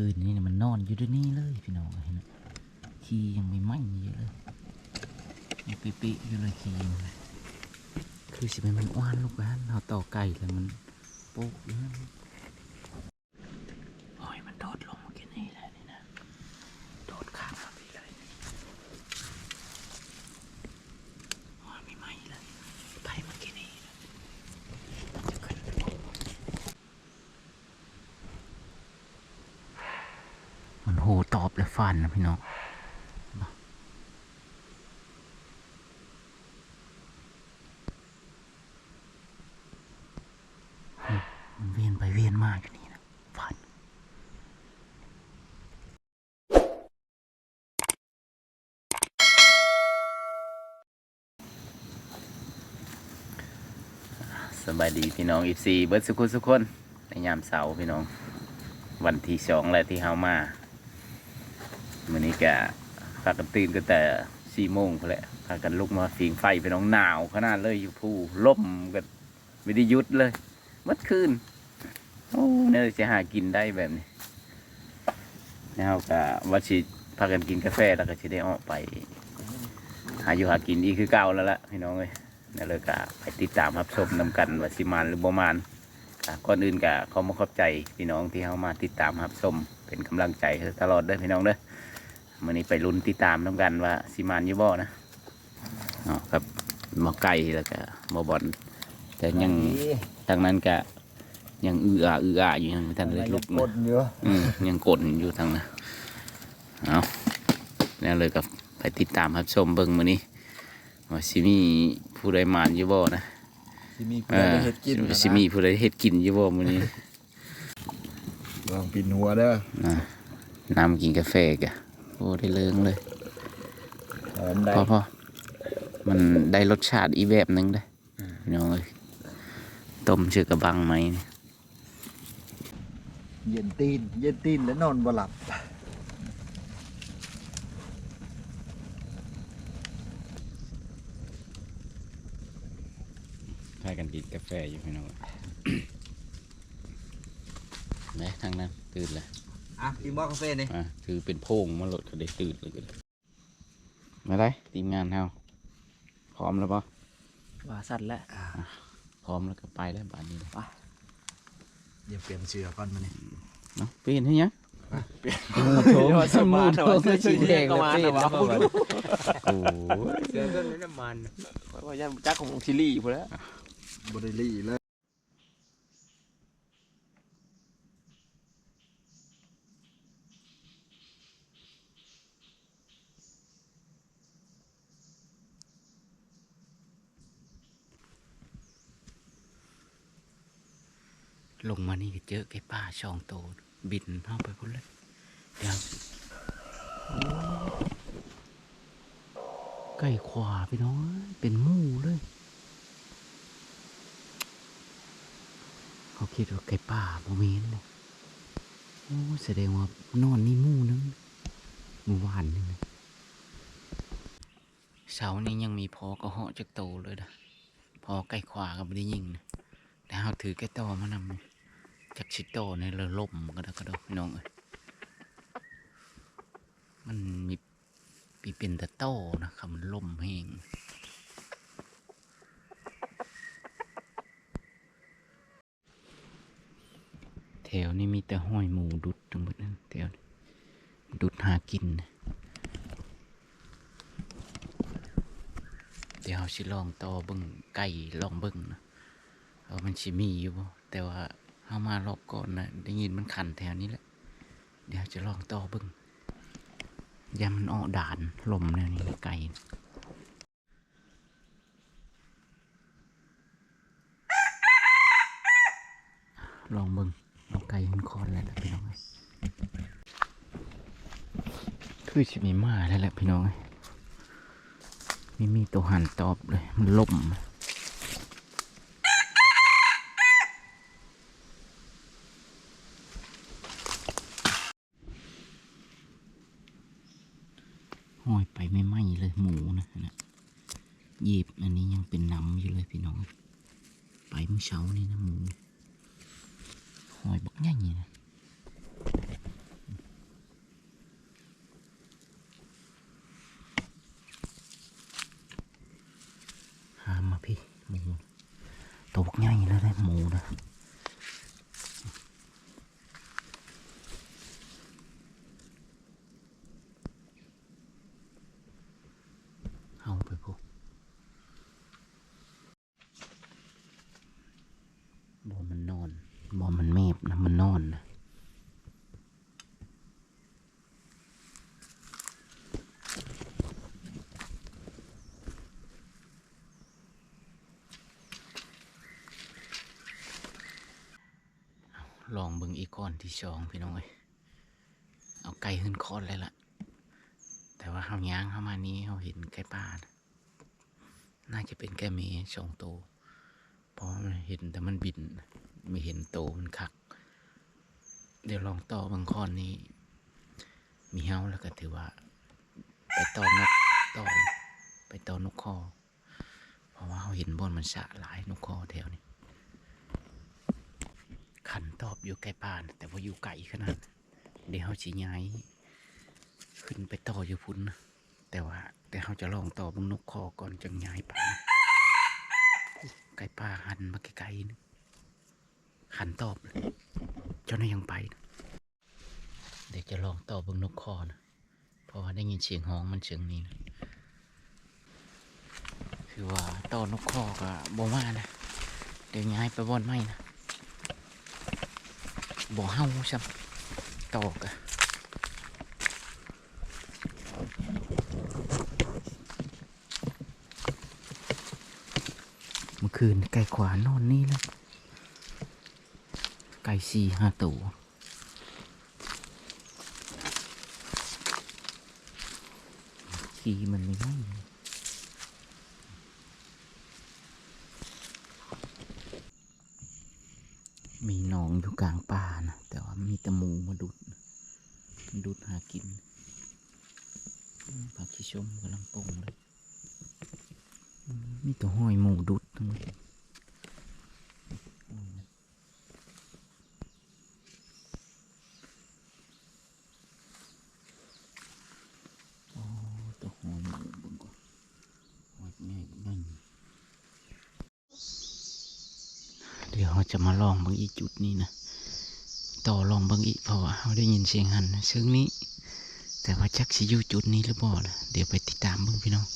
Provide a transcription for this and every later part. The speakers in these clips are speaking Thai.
ปืนนี่นะมันนอนอยู่ด้วยนี่เลยพี่น้องเห็นไหมขี้ยังไม่ไหม้เยอะเลยยังเป๊ะๆอยู่เลยขี้มันเลยคือสิเป็นมันอ้วนลูกบ้านเราต่อไก่แล้วมันโป๊กอยู่นั่นโอ้ยมันโดดลงมากินนี่แหละนี่นะโดดข้ามมาไปเลยโอ้ยไม่ไหม้เลยไปมากินนี่นะจะขึ้นไปบอก มันโหตอบเลยฟันนะพี่น้องมัน เวียนไปเวียนมาอยู่นี่นะฟันสบายดีพี่น้องอีซีเบิร์ดสุขุสุขคนในยามเสาร์พี่น้อง วันที่สองแล้วที่เฮามามื่อนี้ก็พากันตื่นก็แต่สี่โมงพอแหละพากันลุกมาฟิงไฟไปน้องหนาวขนาดเลยอยู่ผู้ล่มกันไม่ได้ยุดเลยเมื่อคืน โอ้เนี่ยจะหากินได้แบบนี้แล้วก็วัชิพากันกินกาแฟแล้วก็จะได้ออกไป หาอยู่หากินอีกคือเก่าแล้วล่ะพี่น้องเลยนั่นเลยก็ไปติดตามรับชมนำกันว่าสิมานหรือบ่มานอะก่อนอื่นก็ขอมาขอบใจพี่น้องที่เข้ามาติดตามรับชมเป็นกำลังใจให้ตลอดเด้อพี่น้องเด้อมื่อนี้ไปลุ้นติดตามน้ำกันว่าสิมานอยูบ่นะเนาะครับหมอไก่แล้วก็หมอบอลแต่ยังทางนั้นก็ ยังอืออาอืออาอยู่ยังไม่ทันเลยลุกกนะดเยอะอืมยังกดอยู่ทางนั้นเอาแล้วเลยกับไปติดตามรับชมเบิ่งมื้อนี้ว่าสิมีผู้ใดมานอยู่บ่นะที่มีเอเพื่อนอเฮ็ดกินนะสิมีผู้ใดเฮ็ดกินอยู่บ่มื้อนี้ลองปินหัวเด้อนะน้ำกินกาแฟกะโอ้ได้เลิงเลยหอมได้พอพอมันได้รสชาติอีกแบบหนึงได้อพี่น้องเอ้ยต้มเชือกกระบังไหมนี่ เย็นตีน เย็นตีนแล้วนอนบ่หลับ พากันกินกาแฟอยู่พี่น้องแม่ทางนั้นตื่นเลยอะกินบ่กาแฟนี่อะคือเป็นโพงมาโหลดก็ได้ตื่นเลยก็ได้มาได้ทีมงานเฮาพร้อมแล้วปะว่าสั่นแล้ว พร้อมแล้วก็ไปแล้วบ้านนี้เลย เดี๋ยวเปลี่ยนเสื้อก่อนมานี่เนาะเปลี่ยนให้ยังเปลี่ยนโถสมูทโถสีแดงแล้วเปลี่ยนแล้วบ้านโอ้ยเสือต้นนี้น้ำมันว่าย่านจักของทิลี่อยู่แล้วบ่ได้ลี่เลย งมานี่เจอไก่ป่าช่องโตบินเข้าไปพุ่นเลยเดี๋ยวไก่ขวาพี่น้อยเป็นมู่เลย เขาคิดว่าไก่ป่าโมเมนเลยโอ้แสดงว่านอนนี่มู่นึงหมู่วานนึงเลยเสานี่ยังมีพอกระเหาะจากโตเลยนะพอไก่ขวาก็ไม่ได้ยิงนะแต่เขาถือไก่โตมานำนี่ จากชิโตในเรือล่มก็ได้ก็ได้พี่น้องเอ้ยมันมีปีเป็นแต่โตนะครับมันล่มแห้งแถวนี้มีแต่ห้อยหมูดุดทั้งหมดนั่นแถวดุดหากิน เดี๋ยวสิลองต่อเบิ่งไก่ลองเบิ่งนะว่ามันชิมีอยู่บ่แต่ว่า เฮามารอบก่อนนะได้ยินมันขันแถวนี้แหละ เดี๋ยวจะลองต่อบิ่งยามมันออกด่านลมแนวนี้ไก่ลองบิ่งเอาไก่มันคอนแล้วล่ะพี่น้องเอ้คือจะมีมาแล้วแหละพี่น้องเอ้มีมีตัวหันตอบเลยมันล่มห้อยไปไม่ไหมเลยหมูนะนะหยิบอันนี้ยังเป็นน้ำอยู่เลยพี่น้องเอ้ยไป เช้านี่นะหมูหอยบักใหญ่นี่นะ ลองเบิ่งอีกก้อนที่สองพี่น้องเอ้ยเอาไก่ขึ้นคอนเลยล่ะ แต่ว่าเฮาย่างเข้ามานี้เฮาเห็นไก่ป่านะน่าจะเป็นไก่เมสองตัวเพราะมันเห็นแต่มันบิน ไม่เห็นโตมันคัก เดี๋ยวลองต่อบางข้อนนี้ มีเฮาแล้วก็ถือว่า ไปต่อนกต่อไปต่อนกคอ เพราะว่าเขาเห็นบอนมันสะหลายนกคอแถวนี้ ขันตอบอยู่ใกล้ป่าน แต่ว่าอยู่ไกลขนาดเดี๋ยวเขาชี้ย้ายขึ้นไปต่ออยู่พุ่นนะแต่ว่าแต่เขาจะลองต่อบนนกคอก่อนจังย้ายไปไก่ป่าหันมาไกลๆนะขันตอบเลยเจ้าหน้ายังไปนะเดี๋ยวจะลองต่อบนนกคอนะเพราะว่าได้ยินเสียงฮ้องมันเสียงนี้นะคือว่าต่อนกคอก็บ่มานะเดี๋ยวย้ายไปบอนไม่นะ บ่เฮาซ้ำตอกอะเมื่อคืนไก่ขวานอนนี่แล้วไก่สี่ห้าตัวขี้มันไม่ได้มีหนองอยู่กลางป่านะ แต่ว่ามีแตะมูมาดุดมันดุดหากิน อืมผักขี้ชมกำลังปงเลยมีแตัวห้อยหมูดุดทั้งนั้นอืมโอ้ตัวห้อยหมูเบนก่อนห้อยแม่งนั่นเดี๋ยวเราจะมาลองบางอีจุดนี้นะ ต่อลองบางอีเพราะว่าเราได้ยินเสียงหันนะซึ่งนี้ จักสิอยู่จุดนี้หรือเปล่านะเดี๋ยวไปติดตามเบิ่งพี่น้อง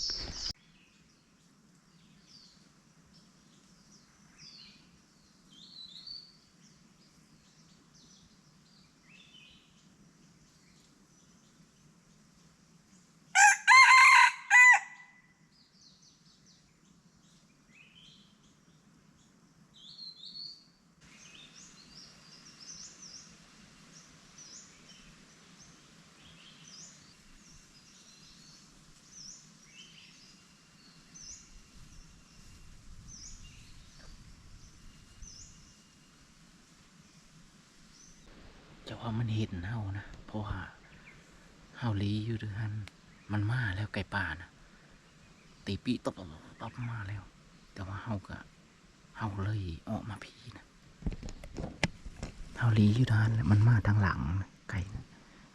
ว่ามันเห็นเฮานะ เพราะว่าเฮาลีอยู่ด้วยกันมันมาแล้วไก่ป่านะตีปีตบตบมาแล้ว แต่ว่าเฮาก็เฮาเลยออกมาพีนะเฮาลีอยู่ด้านแล้วมันมาทางหลังไก่นะ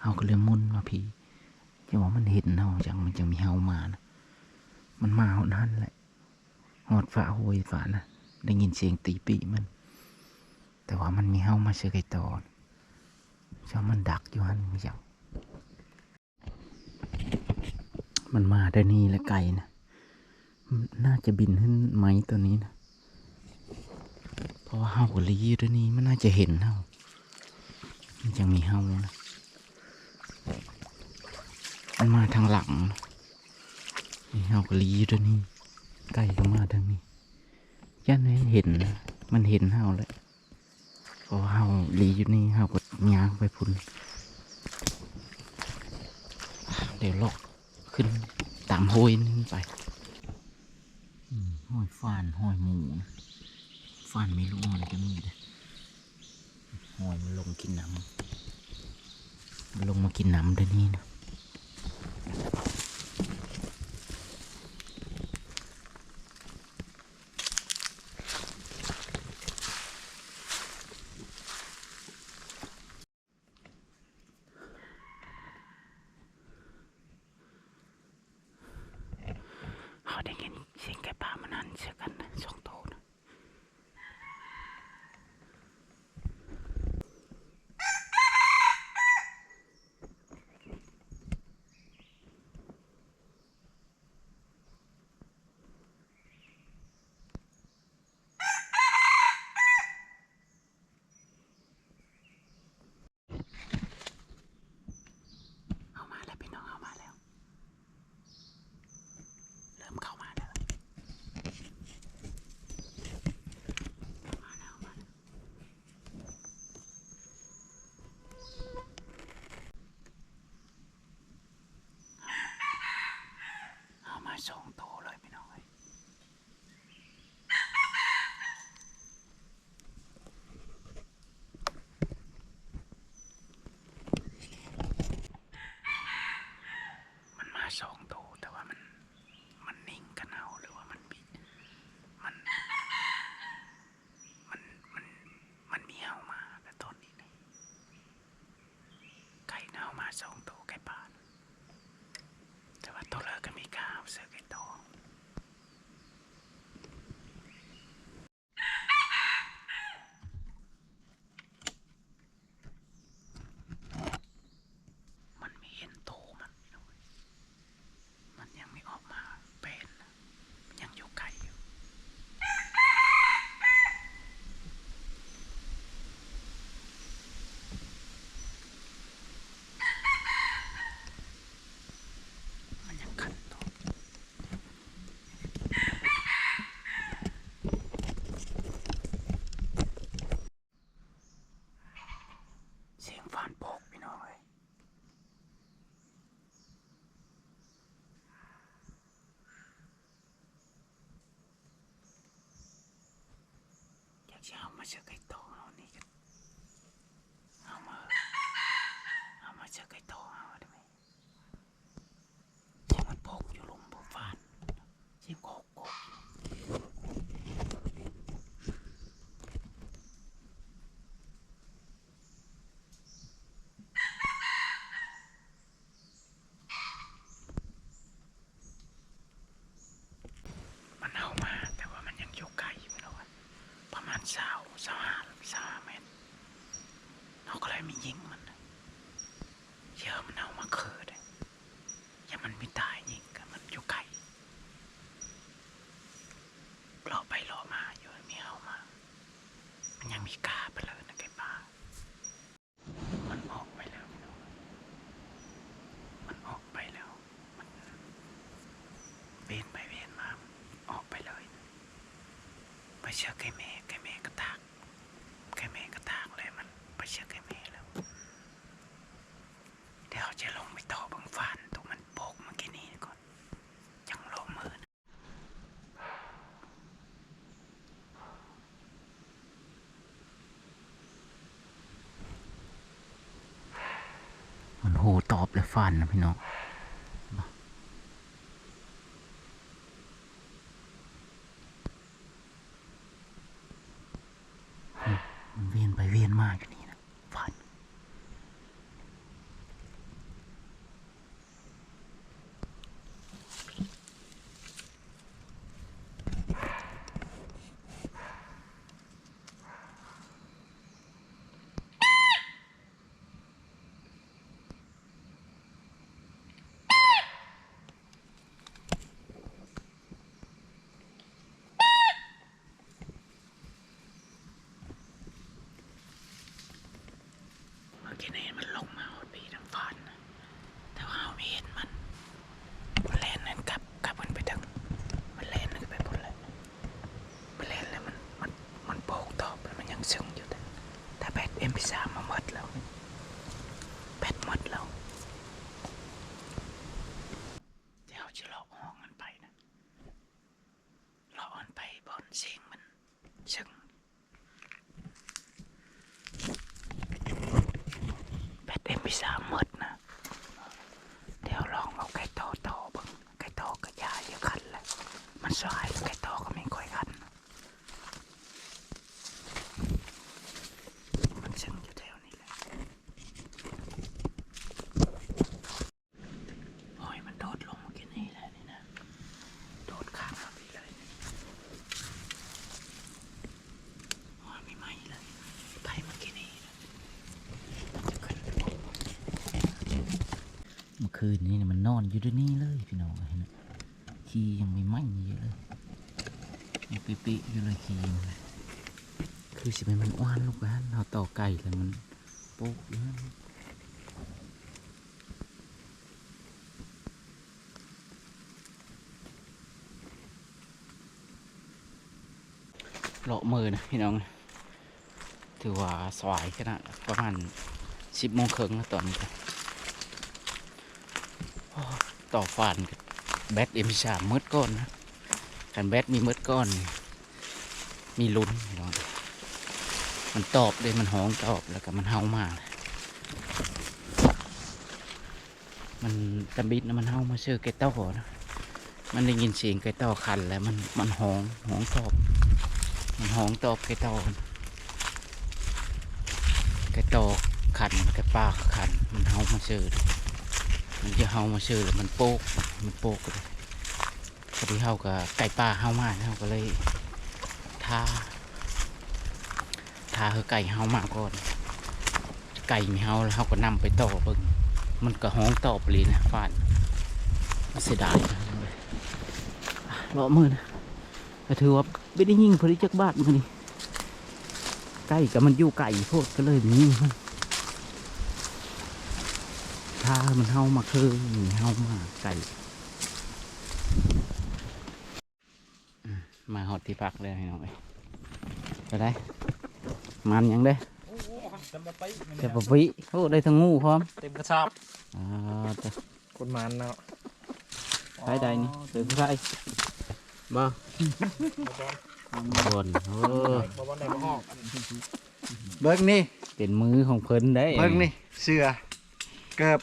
เฮาก็เลยมุนมาพีจะว่ามันเห็นเฮาจังมันจังมีเฮามานะมันมาหอดนั้นแหละหอดฝาโหยฝานะได้ยินเสียงตีปีมัน แต่ว่ามันมีเฮามาเชื่อไก่ตอน ชอบมันดักอยู่ฮันไม่จังมันมาได้นี่และไก่นะน่าจะบินขึ้นไหมตัวนี้นะเพราะว่าเฮากับลีตัวนี้มันน่าจะเห็นเฮามันยังมีเฮานะมันมาทางหลังนะนี่เฮากับลีตัวนี้ไก่ก็มาทางนี้ยันให้เห็นนะมันเห็นเฮาแหละเพราะว่าเฮาลีอยู่นี่เฮาก็ ยางไปพุ่นเดี๋ยวลอกขึ้นตามห้อยนึงไปห้อยฟานห้อยหมูฟานไม่รู้อะไรก็มีเลยห้อยมันลงกินน้ำมันลงมากินน้ำด้วยนี่นะเขาได้ยินเสียงแกป่ามันหันเสียกันนะสองโตวนะ เอามาส่งตัวไก่ป่านแต่ว่าตัวเลิกก็มีกาวเสือไก่ตองมันไม่เห็นโตวมันพี่น้องมันยังไม่ออกมาเป็นมันยังอยู่ไกลอยู่ มันยังขันตัวเสียงฟานโปกพี่น้องเลย อยากจะเอามาเชื่อไก่โตเอานี่กันเอามาเอามาเชื่อไก่โตเอาได้ไหม เสียงมันโปกอยู่ลมบฟานเสียงโคกโคกมันเอามาแต่ว่ามันยังอยู่ไกลอยู่ไม่รู้ว่าประมาณสาวสาวห้าสาวห้าเมตรเราก็เลยไมียิงมันนะเชื่อมันเอามาเคือเลย อย่ามันไม่ตายยิงกันมันอยู่ไกลรอไปรอมาอยู่ไม่เอามา มันยังมีกาไปเลยนะไก่ป่ามันออกไปแล้วพี่น้องมันออกไปแล้ว มันเวียนไปเวียนมาออกไปเลยไปเชื่อไก่แม่ไก่แม่กระตากไก่แม่กระตากเลยมันไปเชื่อไก่แม่แล้ว เดี๋ยวจะลงไปต่อบังฟันตัวมันโปกเมื่อกี้นี้ก่อนยังลงมือนะมัน โหตอบเละฟันนะพี่น้องมันเวียนไปเวียนมาอยู่นี่นะฟัน เมื่อกี้นี้มันลงมาหดปีทั้งฟันแต่ว่าเอาไม่เห็นมันมันเล่นนั่นกลับกลับมันไปถึงมันเล่นนั่นไปหมดเลยมันเล่นแล้วมันมันมันโบกตอบแล้วมันยังซึ้งอยู่แต่แต่แบตเอ็มพีสามมาหมดแล้วแบตหมดแล้วเดี๋ยวจะลาะห้องมันไปนะเลาะมันไปบนเสียงมันซึ้ง แบตเอ็มพีสามหมดนะ เดี๋ยวลองเอาไก่โตโตอเบังไก่โตก็ยาเยอะขันแหละมันสายไก่โตก็ไม่ค่อยขัน มันซึ่งอยู่แถวนี้แหละโอ้ยมันโดดลงเมื่อกี้นี่แหละนี่นะ โดดข้างมาพี่เลยโอ้ยไม่ไหมเลย ไปเมื่อกี้นี่นะ เมื่อ คืนนี้มันนอนอยู่ด้วยนี่เลยพี่น้องเห็นไหมขี้ยังไม่ไหม้เยอะเลยยังปิๆอยู่เลยขี้มันเลยคือสิเป็นมันอ้วนลูกบ้านเราต่อไก่แล้วมันโป๊กอยู่นั่นเลาะมือนะพี่น้อง ถือว่าสวายขนาดประมาณสิบโมงครึ่งแล้วตอนนี้ ต่อฟานแบตเอ็มสามมืดก้อนนะกันแบตมีมืดก้อน มีลุ้นมันตอบเลยมันห้องตอบแล้วก็มันเฮามาเลยมันตะบิดนะมันเฮามาเชื่อไก่เต้านะมันได้ยินเสียงไก่เต้าคันแล้วมันมันห้องห้องตอบ มันห้องตอบไก่เต้าไก่เต้าคันไก่ปลาคันมันเฮามามาเชื่อ มันจะเฮามาเชื่อแล้วมันโป๊กมันโป๊กเลยพอดีเฮากับไก่ป่าเฮามาเฮาก็เลยทาทาเฮาไก่เฮามาก่อน ไก่มีเฮาแล้วเฮาก็นำไปต่อเบิ่งมันก็ห้องต่อบเลยนะฟานมันเสียดายนะเลาะมือนะก็ถือว่าไม่ได้ยิงพอดีจักบาทมือนี่ไก่กับมันอยู่ไก่โพดก็เลยยิงมัน ถ้ามันเฮามาคือมีเฮามาไก่อืมมาหอดที่พักเลยพี่น้องเอ้ยไปได้ มันยังได้จะมาไปเจ็บปะวิโอ้ได้ทั้งงูพร้อมเต็มกระสอบอ่าแต่คนมันเนาะใช้ใดนี่เสือใช้บ่บนโอ้บ่บ่ได้บ่ห้องเบิ้งนี่เป็นมือของเพิ่นได้เบิ้งนี่เสือ เกือบ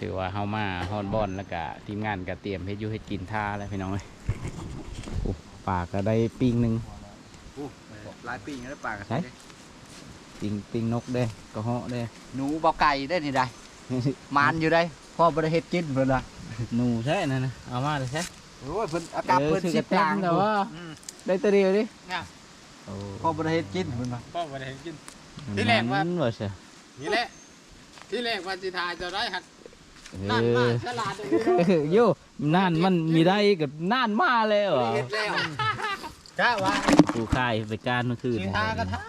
ถือว่าเฮามาฮอดบอนแล้วก็ทีมงานก็เตรียมเฮ็ดอยู่เฮ็ดกินท่าแล้วพี่น้องเอ้ยโอ้ปลาก็ได้ปิ้งหนึงลายปีงแล้วปากใช่ปิ้งปิ้งนกเด้ก็เหาะเด้หนูเบาไก่ได้นี่ได้มานอยู่ได้พ่อบริเฮ็ดกินเพิ่นล่ะหนูใช่นั่นนะเอามาเลยใช่โอ้ยเพิ่นอากาศเพิ่นออสิบกระลางแต่ว่าได้ตัวเดียวดิเนี่ยโอ้พ่อบริเฮ็ดกินเพิ่นว่าพ่อบ่ได้กินที่แรกว่านว่าใช่นี่แหละ ที่แรกว่าสิทายจะได้หักเอนั่นมาอฉลาดเลยเออโยน่านมันมีได้กับน่านมาแล้วอะเฮ็ดแล้วจ้าว่ากูค่ายไปการเมื่อคืนสิทากระทะ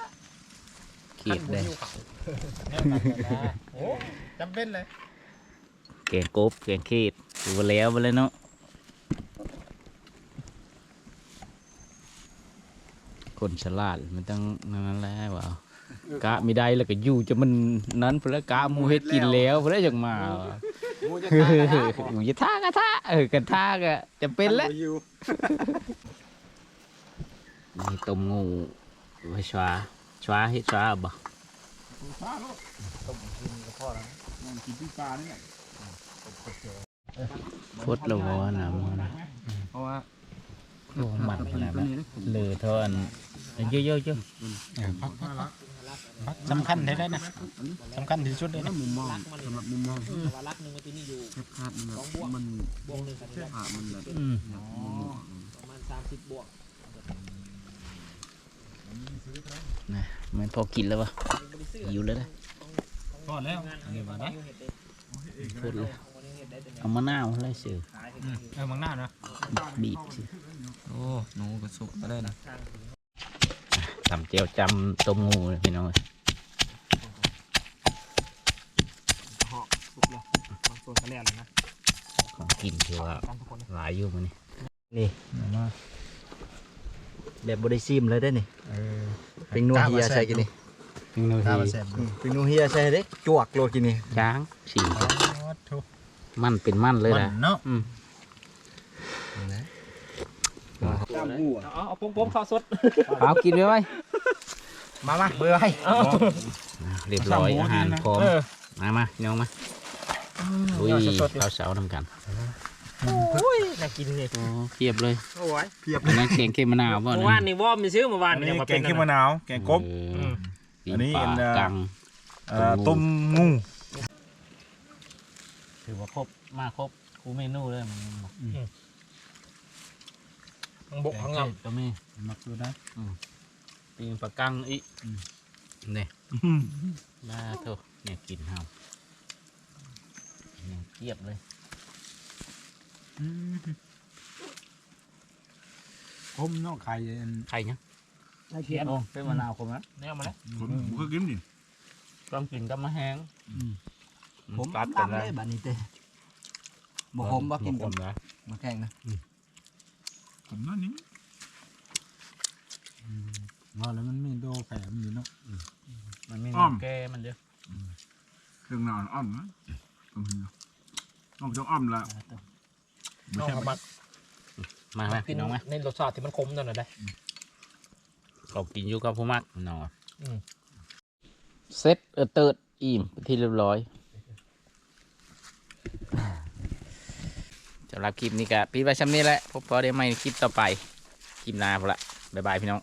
เขียดเลยโอ้จำเป็นเลยแกงกบแกงเขีดดูมาแล้วมาเลยเนาะคนฉลาดมันต้องนั่นแหละว่า กะไม่ได้แล้วก็อยู่จะมันนั้นเพนแล้วกะหมูเฮ็ดกินแล้วเพนแล้วจังมาว่ะหมูจะเอทากระทะออยู่ท่ากะท่าเออกระท่าก็จะเป็นแล้วอยู่มีต้มงูไว้ชวาชวาเฮ็ดชวาบ่กินปิ้งปลานี่พดละวอนะมึงนะเพราะว่าโอ้มันขนาดนั้นเหลือเท่าอันเยอะๆเยอะ สำคัญได้นะสำคัญที่สุดเลยนะมุมมองสำหรับมุมมองคาดมันแบบมันผ่ามันแบบอืมนะมันพอกินแล้วปะหิวแล้วนะพอแล้วนี่มาได้พูดเลยเอามะนาวอะไรเสือเออมังหน้านะบีบสิโอ้หนูกระสุกก็ได้นะ ตำเจียวจำต้มงูพี่น้องเอ้ยสุกแล้วบางส่วนก็แล้วนะของกินคือว่าหลายอยู่มันนี่นี่แบบบริซิมเลยได้นี่เป็นนัวเฮียใส่กินนี่ปิ้งนูตาทีมาแซ่บอืมเป็นนัวเฮียใส่เด้จวกโลกินนี่ช้างสีมันเป็นมันเลยนะเนาะ อืม ตามหัวเอาเอาโป้งๆข้าวสดเอากินไว้ไว้มามาเบื่อให้เรียบร้อยอาหารพร้อมเออมามาพี่น้องมาอุ้ยเอาสดๆดิข้าวเสาทำกันน่ากินเลยโอ้เพียบเลยโอ้ยเพียบอันนั้นแกงเค็มมะนาวป่ะเมื่อวานนี่วอร์มมีซื้อเมื่อวานอันนี่นี้ยังมาแกเป็นงขี้มะนาวแกงกบปีอันนี้ปลาอันเอ่อกังเอ่อต้มงูถือว่าครบมาครบคูเมนูเลยมัน ทั้งบกทั้งลก็มีมักดูนะปีปลากังอีกเนี่ยน่าโถเนี่ยกินเฮาเนี่ยเทียบเลยผมเนาะไข่อันใครเนี่ยเทียบโอ้เป็นมะนาวคมนะำเนี่ยมาแล้วผมผมก็กินดิต้องกินกับมะแห้งผมกัดตากัมนเลเลยยบัดนี้เต้บ่ผมบ่กินผกับมนะมาแข่งนะ ผมนั่นนี่ว่าแล้วมันไม่โดแผลมันอยู่เนาะมันมีอ้อม แก้มันเยอะเครื่องนอนอ้อมนะต้มเนาะนอกจากอ้อมละไม่น้องใช่กับไหมมัดมาไหมพี่น้องไหมในรสชาติที่มันคมนั่นน่ะได้ เขากินอยู่กับผู้มักน้องอืม เซ็ตเออเติร์ดอิ่มเป็นที่เรียบร้อยำหรับคลิปนี้ก็ปิดไว้ช่ำนี้แหละพบพอได้ไหมคลิปต่อไป คลิปหน้าพอละบ๊ายบายพี่น้อง